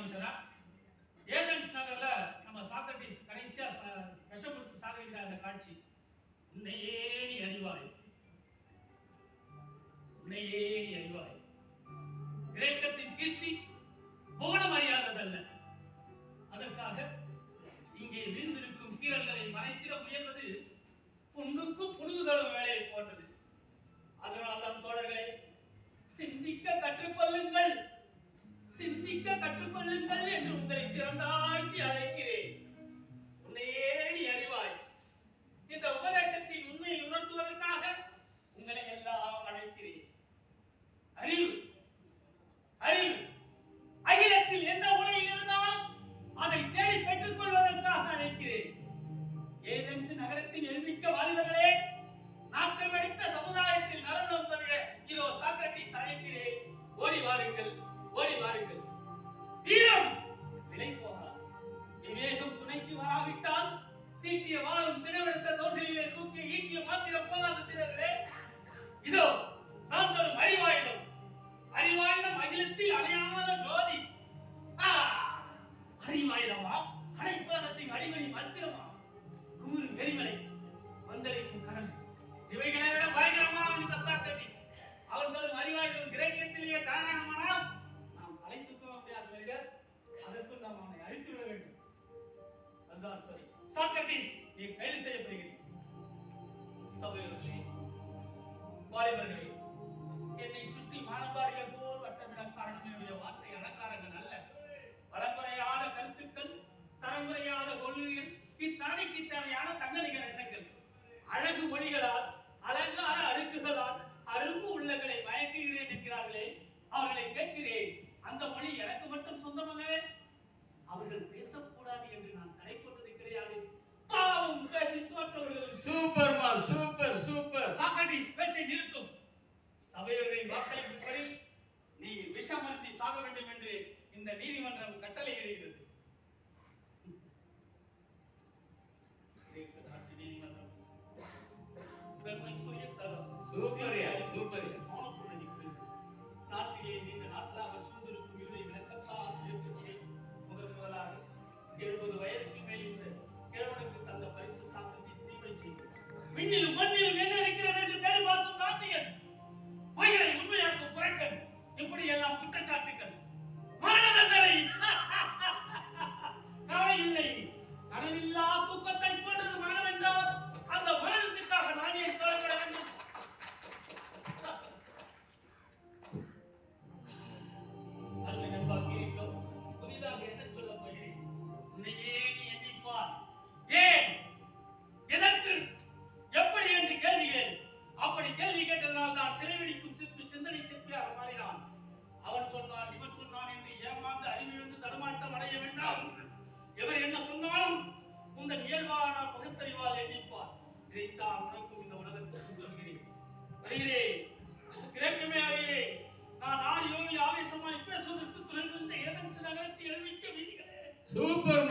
முதலமைச்சரா ஏதன்ஸ் நகர்ல நம்ம சாக்ரட்டிஸ் கடைசியா விஷம் கொடுத்து சாகடிக்கிற அந்த காட்சி உன்னையே நீ அறிவாய். உன்னையே நீ அறிவாய். வீரம் விலை போகாது. விவேகம் துணைக்கு வராவிட்டால் தீட்டிய வாழும் திடவெடுத்த காரணம் சரி சாக்ரட்டிஸ் நீ கைது செய்யப்படுகிறீர் சபையோர்களே வாலிபர்களே விஷமருந்தி சாக வேண்டும் என்று இந்த நீதிமன்றம் கட்டளை எழுகிறது. நாட்டிலே நீண்ட நாட்களாக சூழ்ந்திருக்கும் இருளை விளக்கத்தாக முதல் முதலாக எழுபது வயதுக்கு மேல் இந்த கிழவனுக்கு தந்த பரிசு சாத்திரி தீமை மண்ணில் தன் இயல்பான பகுத்தறிவால் எண்ணிப்பார் இதைத்தான் உனக்கும் இந்த உலகத்துக்கும் சொல்கிறேன். வருகிறேன் கிரேக்கமே அவையே நான் ஆடியோடி ஆவேசமாய் பேசுவதற்கு துணை இருந்த ஏதன்ஸ் நகரத்தை எழுவிக்க வீதிகளே. சூப்பர்